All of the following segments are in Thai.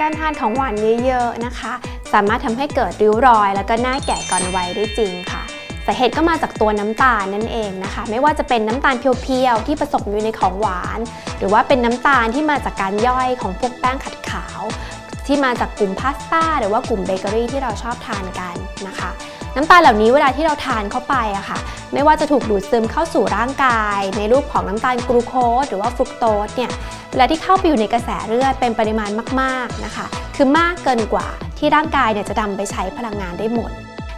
การทานของหวานเยอะๆนะคะ สามารถทำให้เกิดริ้วรอย แล้วก็หน้าแก่ก่อนวัยได้จริงค่ะสาเหตุก็มาจากตัวน้ำตาลนั่นเองนะคะ ไม่ว่าจะเป็นน้ำตาลเพียวๆที่ผสมอยู่ในของหวาน หรือว่าเป็นน้ำตาลที่มาจากการย่อยของพวกแป้งขัดขาว ที่มาจากกลุ่มพาสต้าหรือว่ากลุ่มเบเกอรี่ที่เราชอบทานกันนะคะ น้ำตาลเหล่านี้เวลาที่เราทานเข้าไปอะค่ะ ไม่ว่าจะถูกดูดซึมเข้าสู่ร่างกาย ในรูปของน้ำตาลกลูโคสหรือว่าฟรุกโตสเนี่ยเวลาที่เข้าไปอยู่ในกระแสเลือดเป็นปริมาณมากๆนะคะ คือมากเกินกว่าที่ร่างกายเนี่ยจะนำไปใช้พลังงานได้หมด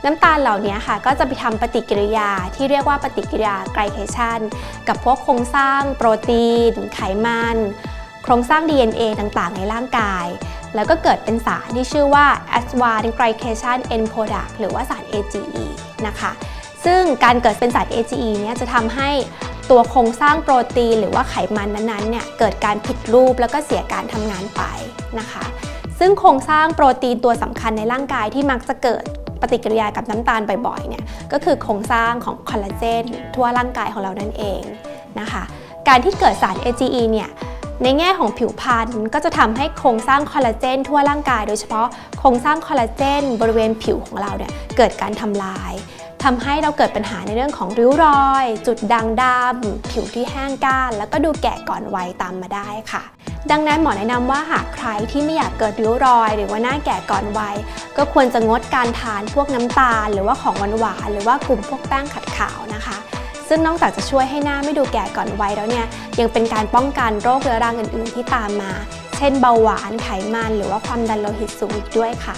น้ำตาลเหล่านี้ค่ะก็จะไปทำปฏิกิริยาที่เรียกว่าปฏิกิริยาไกลเคชันกับพวกโครงสร้างโปรตีน ไขมัน โครงสร้าง DNA ต่างๆ ในร่างกาย แล้วก็เกิดเป็นสารที่ชื่อว่า Advanced Glycation End Product หรือว่าสาร AGE นะคะ ซึ่งการเกิดเป็นสาร AGE เนี่ยจะทำให้ตัวโครงสร้างโปรตีนหรือว่าไขมันนั้นๆเนี่ยเกิดการผิดรูปแล้วก็เสียการทำงานไปนะคะ ซึ่งโครงสร้างโปรตีนตัวสำคัญในร่างกายที่มักจะเกิดปฏิกิริยากับน้ำตาลบ่อยๆเนี่ยก็คือโครงสร้างของคอลลาเจนทั่วร่างกายของเรานั่นเองนะคะ การที่เกิดสาร AGE เนี่ย ในแง่ของผิวพรรณก็จะทำให้โครงสร้างคอลลาเจนทั่วร่างกายโดยเฉพาะโครงสร้างคอลลาเจนบริเวณผิวของเราเนี่ยเกิดการทำลายทำให้เราเกิดปัญหาในเรื่องของริ้วรอย จุดด่างดำผิวที่แห้งก้าน แล้วก็ดูแก่ก่อนวัยตามมาได้ค่ะ ดังนั้นหมอแนะนำว่าหากใครที่ไม่อยากเกิดริ้วรอย หรือว่าหน้าแก่ก่อนวัย ก็ควรจะงดการทานพวกน้ำตาล หรือว่าของหวานหรือว่ากลุ่มพวกแป้งขัดขาวนะคะ ซึ่งนอกจากจะช่วยให้หน้าไม่ดูแก่ก่อนวัยแล้วเนี่ยยังเป็นการป้องกันโรคเรื้อรังอื่น ๆ ที่ตามมา เช่นเบาหวานไขมันหรือว่าความดันโลหิตสูงอีกด้วยค่ะ